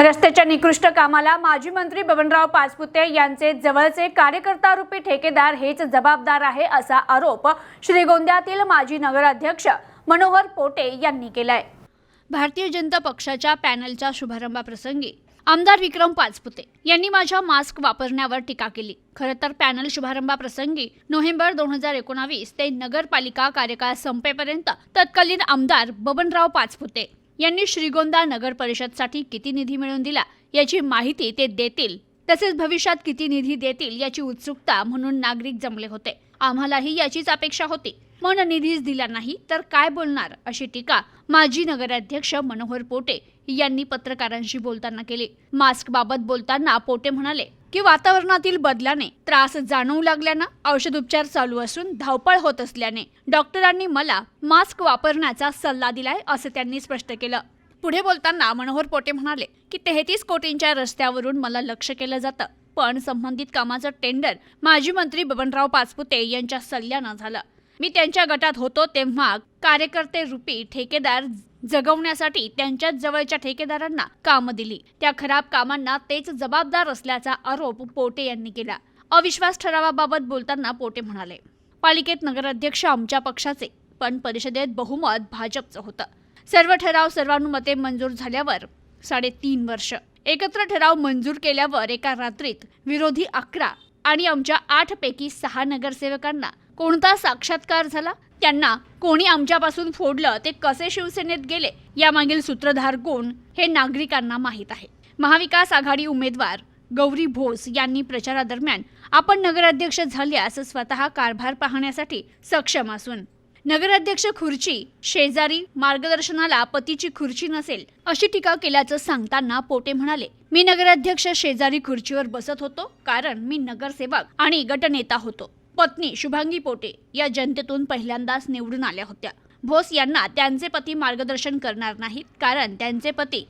रस्त्याच्या निकृष्ट कामाला माजी मंत्री बबनराव पाचपुते यांचे जवळचे कार्यकर्ता रूपी ठेकेदार हेच जबाबदार आहे असा आरोप श्रीगोंद्यातील माजी नगराध्यक्ष मनोहर पोटे यांनी केलाय. भारतीय जनता पक्षाच्या पॅनलच्या शुभारंभाप्रसंगी आमदार विक्रम पाचपुते यांनी माझ्या मास्क वापरण्यावर टीका केली. खरं तर पॅनल शुभारंभाप्रसंगी नोव्हेंबर दोन हजार एकोणावीस ते नगरपालिका कार्यकाळ संपेपर्यंत तत्कालीन आमदार बबनराव पाचपुते यांनी श्रीगोंदा नगर परिषदसाठी किती निधी मिळवून दिला याची माहिती ते देतील. तसेच भविष्यात किती निधी देतील याची उत्सुकता म्हणून नागरिक जमले होते. आम्हालाही याचीच अपेक्षा होती. मन निधीच दिला नाही तर काय बोलणार? अशी टीका माजी नगराध्यक्ष मनोहर पोटे यांनी पत्रकारांशी बोलताना केले. मास्क बाबत बोलताना पोटे म्हणाले की वातावरणातील बदलाने त्रास जाणवू लागल्यानं औषध उपचार चालू असून धावपळ होत असल्याने डॉक्टरांनी मला मास्क वापरण्याचा सल्ला दिलाय असं त्यांनी स्पष्ट केलं. पुढे बोलताना मनोहर पोटे म्हणाले की तेहतीस कोटींच्या रस्त्यावरून मला लक्ष केलं जातं पण संबंधित कामाचं टेंडर माजी मंत्री बबनराव पाचपुते यांच्या सल्ल्यानं झालं. मी त्यांच्या गटात होतो तेव्हा कार्यकर्ते रुपी ठेकेदार जगवण्यासाठी त्यांच्याच जवळच्या ठेकेदारांना कामं दिली. त्या खराब कामांना तेच जबाबदार असल्याचा आरोप पोटे यांनी केला. अविश्वास ठरावाबाबत बोलताना पोटे म्हणाले पालिकेत नगराध्यक्ष आमच्या पक्षाचे पण परिषदेत बहुमत भाजपचं होतं. सर्व ठराव सर्वानुमते मंजूर झाल्यावर साडेतीन वर्ष. एकत्र ठराव मंजूर केल्यावर एका रात्रीत विरोधी अकरा आणि आमच्या आठ पैकी सहा नगरसेवकांना कोणता साक्षात्कार झाला? त्यांना कोणी आमच्यापासून फोडलं? ते कसे शिवसेनेत गेले? यामागील सूत्रधार कोण? हे नागरिकांना माहीत आहे. महाविकास आघाडी उमेदवार गौरी भोस यांनी प्रचारादरम्यान आपण नगराध्यक्ष झाल्यास स्वतः कारभार पाहण्यासाठी सक्षम असून नगराध्यक्ष खुर्ची शेजारी मार्गदर्शनाला पतीची खुर्ची नसेल अशी टीका केल्याचं सांगताना पोटे म्हणाले मी नगराध्यक्ष शेजारी खुर्चीवर बसत होतो कारण मी नगरसेवक आणि गटनेता होतो. पत्नी शुभांगी पोटे या जनतेतून पहिल्यांदाच निवडून आल्या होत्या. भोस यांना त्यांचे पती मार्गदर्शन करणार नाहीत कारण त्यांचे पती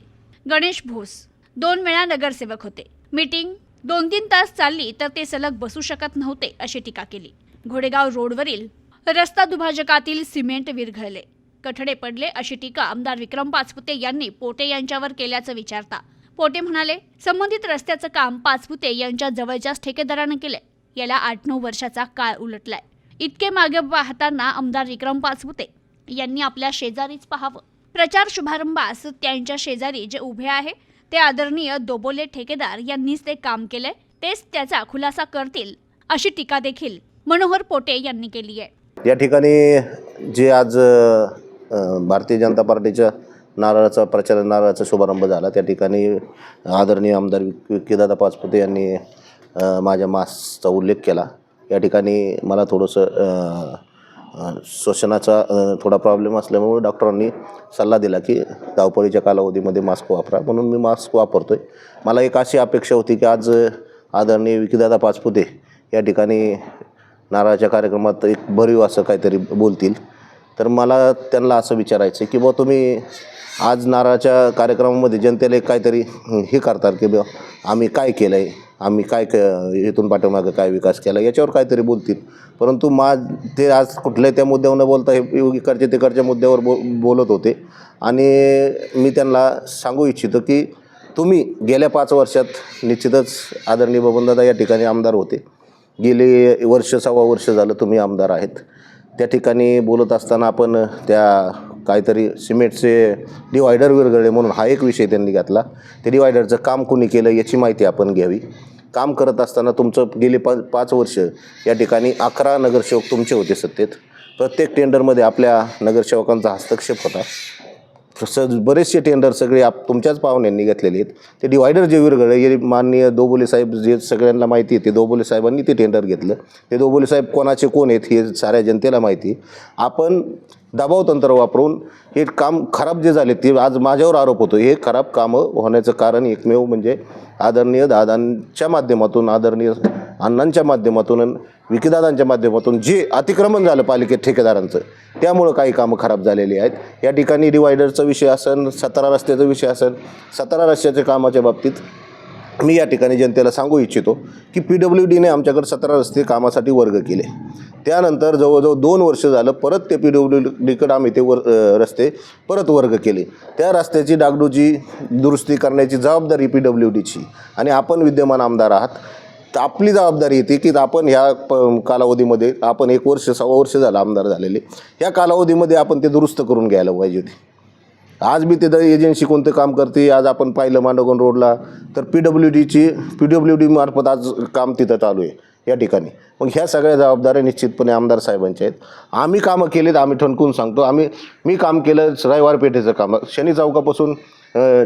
गणेश भोस. दोन वेळा नगरसेवक होते. मीटिंग दोन तीन तास चालली तर ते सलग बसू शकत नव्हते अशी टीका केली. घोडेगाव रोडवरील रस्ता दुभाजकातील सिमेंट विरघळले. कठडे पडले अशी टीका आमदार विक्रम पाचपुते यांनी पोटे यांच्यावर केल्याचं विचारता. पोटे म्हणाले संबंधित रस्त्याचं काम पाचपुते यांच्या जवळच्याच ठेकेदारानं केलंय. याला आठ नऊ वर्षाचा काळ उलटलाय. इतके मागे पाहताना आमदार विक्रम पाचपुते यांनी आपल्या शेजारीच पाहावं. प्रचार शुभारंभास त्यांच्या शेजारी जे उभे आहे ते आदरणीय दोबोले ठेकेदार यांनीच ते काम केलंय तेच त्याचा खुलासा करतील अशी टीका देखील मनोहर पोटे यांनी केली आहे. या ठिकाणी जे आज भारतीय जनता पार्टीच्या नारळाचा प्रचार नारळाचा शुभारंभ झाला त्या ठिकाणी आदरणीय आमदार विक- पाचपुते यांनी माझ्या मास्कचा उल्लेख केला. या ठिकाणी मला थोडंसं श्वसनाचा थोडा प्रॉब्लेम असल्यामुळे डॉक्टरांनी सल्ला दिला की धावपळीच्या कालावधीमध्ये मास्क वापरा. म्हणून मी मास्क वापरतो आहे मला एक अशी अपेक्षा होती की आज आदरणीय विकीदादा पाचपुते या ठिकाणी नारळाच्या कार्यक्रमात एक भरीव असं काहीतरी बोलतील. तर मला त्यांना असं विचारायचं आहे की बुवा तुम्ही आज नारळाच्या कार्यक्रमामध्ये जनतेला एक काहीतरी हे करतात की बुवा आम्ही काय केलं आहे आम्ही काय क इथून पाठीमागं काय विकास केला याच्यावर काहीतरी बोलतील. परंतु मा ते आज कुठल्या त्या मुद्द्यावर न बोलता हे इकडच्या तिकडच्या मुद्द्यावर बो बोलत होते. आणि मी त्यांना सांगू इच्छितो की तुम्ही गेल्या पाच वर्षात निश्चितच आदरणीय बबनदादा या ठिकाणी आमदार होते. गेले वर्ष सव्वा वर्ष झालं तुम्ही आमदार आहेत. त्या ठिकाणी बोलत असताना आपण त्या काहीतरी सिमेंटचे डिवायडर विरघळले म्हणून हा एक विषय त्यांनी घेतला. ते डिवायडरचं काम कोणी केलं याची माहिती आपण घ्यावी. काम करत असताना तुमचं गेली पाच पाच वर्ष या ठिकाणी अकरा नगरसेवक तुमचे होते सत्तेत. प्रत्येक टेंडरमध्ये आपल्या नगरसेवकांचा हस्तक्षेप होता. तसंच बरेचसे टेंडर सगळे आप तुमच्याच पाहुण्यांनी घेतलेले आहेत. ते डिवायडर जे विरगळ हे माननीय दोबोले साहेब जे सगळ्यांना माहिती आहे ते दोबोले साहेबांनी ते टेंडर घेतलं. ते दोबोले साहेब कोणाचे कोण आहेत हे साऱ्या जनतेला माहिती आपण दबाव तंत्र वापरून हे काम खराब जे झाले ते आज माझ्यावर आरोप होतो हे खराब कामं होण्याचं कारण एकमेव म्हणजे आदरणीय दादांच्या माध्यमातून आदरणीय अण्णांच्या माध्यमातून विकीदादांच्या माध्यमातून जे अतिक्रमण झालं पालिकेत ठेकेदारांचं त्यामुळं काही कामं खराब झालेली आहेत. या ठिकाणी डिवायडरचा विषय असेल सतरा रस्त्याचा विषय असेल सतरा रस्त्याच्या कामाच्या बाबतीत मी या ठिकाणी जनतेला सांगू इच्छितो की पी डब्ल्यू डीने आमच्याकडे सतरा रस्ते कामासाठी वर्ग केले. त्यानंतर जवळजवळ दोन वर्ष झालं परत ते पी डब्ल्यू डीकडं आम्ही ते वर रस्ते परत वर्ग केले. त्या रस्त्याची डागडूची दुरुस्ती करण्याची जबाबदारी पी डब्ल्यू डीची आणि आपण विद्यमान आमदार आहात. आपली जबाबदारी येते की आपण ह्या प कालावधीमध्ये आपण एक वर्ष सव्वा वर्ष झालं आमदार झालेले. ह्या कालावधीमध्ये आपण ते दुरुस्त करून घ्यायला पाहिजे होते. आज मी तिथं एजन्सी कोणतं काम करते आज आपण पाहिलं मांडवगण रोडला तर पी डब्ल्यू डीची पी डब्ल्यू डी मार्फत आज काम तिथं चालू आहे या ठिकाणी. मग ह्या सगळ्या जबाबदाऱ्या निश्चितपणे आमदार साहेबांच्या आहेत. आम्ही कामं केलीत आम्ही ठणकून सांगतो. आम्ही मी काम केलं रविवार पेठेचं काम. शनी चौकापासून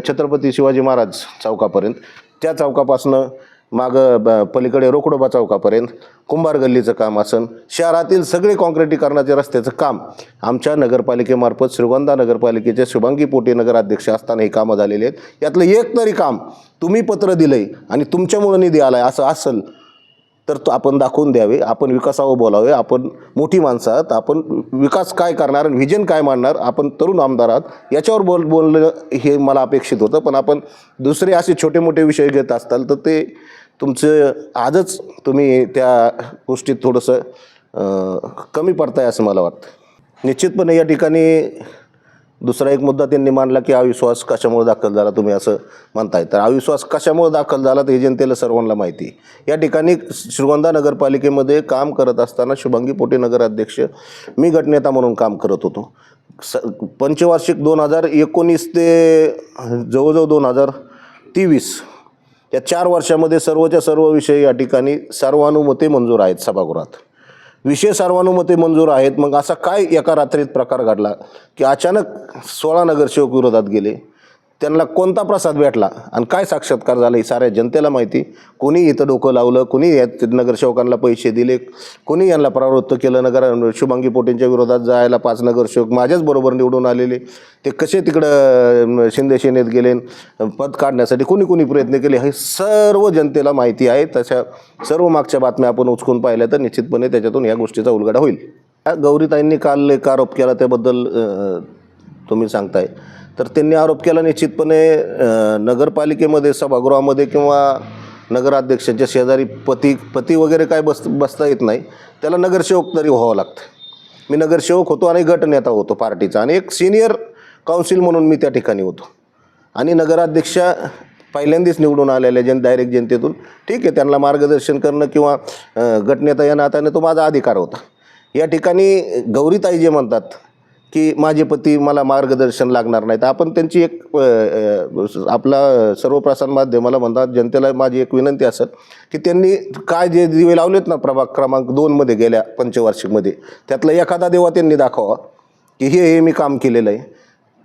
छत्रपती शिवाजी महाराज चौकापर्यंत. त्या चौकापासनं मागं ब पलीकडे रोकडोबा चौकापर्यंत कुंभार गल्लीचं काम असन शहरातील सगळे काँक्रिटीकरणाचे रस्त्याचं काम. आमच्या नगरपालिकेमार्फत श्रीगोंदा नगरपालिकेचे शुभांगी पोटे नगराध्यक्ष असताना हे कामं झालेली आहेत. यातलं एक तरी काम तुम्ही पत्र दिलं आहे आणि तुमच्यामुळं निधी आला आहे असं असेल तर तो आपण दाखवून द्यावे. आपण विकासावर बोलावे. आपण मोठी माणसं आहात. आपण विकास काय करणार आणि व्हिजन काय मांडणार आपण तरुण आमदार आहात. याच्यावर बोल बोलणं हे मला अपेक्षित होतं. पण आपण दुसरे असे छोटे मोठे विषय घेत असताल तर ते तुमचं आजच तुम्ही त्या गोष्टीत थोडंसं कमी पडताय असं मला वाटतं. निश्चितपणे या ठिकाणी दुसरा एक मुद्दा त्यांनी मांडला की अविश्वास कशामुळे दाखल झाला तुम्ही असं म्हणताय. तर अविश्वास कशामुळे दाखल झाला तर जनतेला सर्वांना माहिती या ठिकाणी श्रीगोंदा नगरपालिकेमध्ये काम करत असताना शुभांगी पोटे नगराध्यक्ष मी गटनेता म्हणून काम करत होतो. स पंचवार्षिक दोन हजार एकोणीस ते जवळजवळ दोन हजार तेवीस या चार वर्षामध्ये सर्वच्या सर्व विषय या ठिकाणी सर्वानुमते मंजूर आहेत सभागृहात. विषय सर्वानुमते मंजूर आहेत. मग असा काय एका रात्रीत प्रकार घडला की अचानक सोळा नगरसेवक विरोधात गेले? त्यांना कोणता प्रसाद भेटला? आणि काय साक्षात्कार झाला ही साऱ्या जनतेला माहिती. कोणी इथं डोकं लावलं कोणी या नगरसेवकांना पैसे दिले कोणी यांना प्रवृत्त केलं नगर शुभांगी पोटेंच्या विरोधात जायला पाच नगरसेवक माझ्याच बरोबर निवडून आलेले. ते कसे तिकडं शिंदे सेनेत गेले पद काढण्यासाठी कोणी कोणी प्रयत्न केले हे सर्व जनतेला माहिती आहे. तशा सर्व मागच्या बातम्या आपण उचकून पाहिल्या तर निश्चितपणे त्याच्यातून या गोष्टीचा उलगडा होईल. गौरीताईंनी काल एक आरोप केला त्याबद्दल तुम्ही सांगताय. तर त्यांनी आरोप केला निश्चितपणे नगरपालिकेमध्ये सभागृहामध्ये किंवा नगराध्यक्षांच्या शेजारी पती पती वगैरे काय बस बसता येत नाही. त्याला नगरसेवक तरी व्हावं लागतं. मी नगरसेवक होतो आणि गटनेता होतो पार्टीचा आणि एक सिनियर काउन्सिल म्हणून मी त्या ठिकाणी होतो. आणि नगराध्यक्ष पहिल्यांदाच निवडून आलेल्या जन डायरेक्ट जनतेतून. ठीक आहे त्यांना मार्गदर्शन करणं किंवा गटनेता या नात्याने तो माझा अधिकार होता. या ठिकाणी गौरीताई जे म्हणतात की माझे पती मला मार्गदर्शन लागणार नाही तर आपण त्यांची एक आपला सर्व प्रसार माध्यमाला म्हणतात जनतेला माझी एक विनंती असेल की त्यांनी काय जे दिवे लावलेत ना प्रभाग क्रमांक दोनमध्ये गेल्या पंचवार्षिकमध्ये त्यातला एखादा देवा त्यांनी दाखवा की हे हे मी काम केलेलं आहे.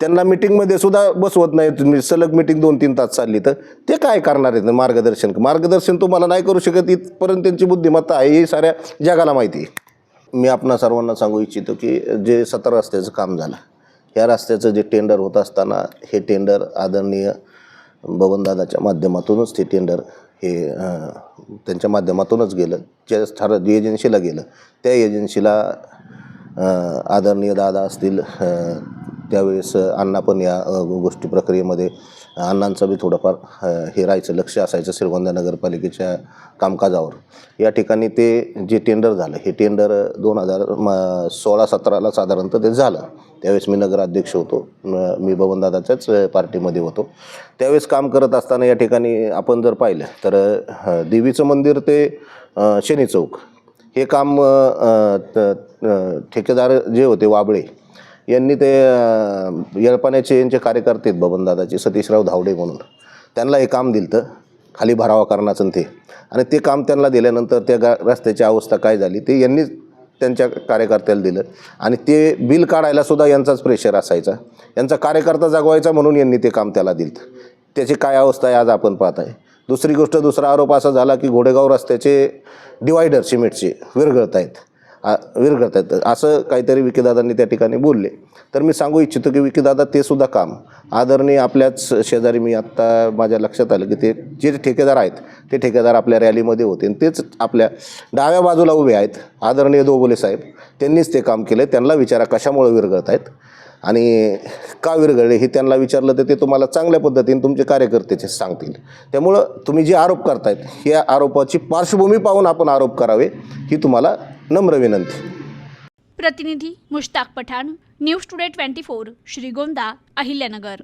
त्यांना मिटिंगमध्ये सुद्धा बसवत नाही तुम्ही सलग मिटिंग दोन तीन तास चालली तर. ते काय करणार आहेत मार्गदर्शन? मार्गदर्शन तुम्हाला नाही करू शकत इथपर्यंत त्यांची बुद्धिमत्ता आहे ही साऱ्या जगाला माहिती आहे. मी आपणा सर्वांना सांगू इच्छितो की जे सतरा रस्त्याचं काम झालं या रस्त्याचं जे टेंडर होत असताना हे टेंडर आदरणीय बबनदादाच्या माध्यमातूनच ते टेंडर हे त्यांच्या माध्यमातूनच गेलं. ज्या ठर जे एजन्सीला गेलं त्या एजन्सीला आदरणीय दादा असतील त्यावेळेस अण्णा पण या गोष्टी प्रक्रियेमध्ये अण्णांचं बी थोडंफार हे राहायचं लक्ष असायचं श्रीगोंदा नगरपालिकेच्या कामकाजावर. या ठिकाणी ते जे टेंडर झालं हे टेंडर दोन हजार म सोळा सतराला साधारणतः ते झालं. त्यावेळेस मी नगराध्यक्ष होतो. मी बबनदादाच्याच पार्टीमध्ये होतो. त्यावेळेस काम करत असताना या ठिकाणी आपण जर पाहिलं तर देवीचं मंदिर ते शनी चौक. हे काम त- ठेकेदार जे होते वाबळे यांनी ते येळपाण्याचे यांचे कार्यकर्ते आहेत बबनदादाचे सतीशराव धावडे म्हणून. त्यांना हे काम दिलं खाली भरावा कारणाचं आणि ते. आणि ते काम त्यांना दिल्यानंतर त्या गा रस्त्याची अवस्था काय झाली ते यांनीच त्यांच्या कार्यकर्त्याला दिलं. आणि ते बिल काढायला सुद्धा यांचाच प्रेशर असायचा. यांचा कार्यकर्ता जगवायचा म्हणून यांनी ते काम त्याला दिलं त्याची काय अवस्था आहे आज आपण पाहत आहे दुसरी गोष्ट दुसरा आरोप असा झाला की घोडेगाव रस्त्याचे डिवायडर सिमेंटचे विरघळत आहेत. वीर करत आहेत असं काहीतरी विकीदादांनी त्या ठिकाणी बोलले. तर मी सांगू इच्छितो की विकीदादा ते सुद्धा काम. आदरणीय आपल्याच शेजारी मी आत्ता माझ्या लक्षात आलं की ते जे ठेकेदार आहेत ते ठेकेदार आपल्या रॅलीमध्ये होते. आणि तेच आपल्या डाव्या बाजूला उभे आहेत आदरणीय दोबोले साहेब. त्यांनीच ते काम केलं त्यांना विचारा कशामुळे विरघळत आहेत आणि का विरघळले? हे त्यांना विचारलं तर ते तुम्हाला चांगल्या पद्धतीने तुमचे कार्यकर्तेचे सांगतील. त्यामुळं तुम्ही जे आरोप करतायत या आरोपाची पार्श्वभूमी पाहून आपण आरोप करावे ही तुम्हाला नम्र विनंती. प्रतिनिधी Mushtaq Pathan news today twenty four Shrigonda Ahilyanagar.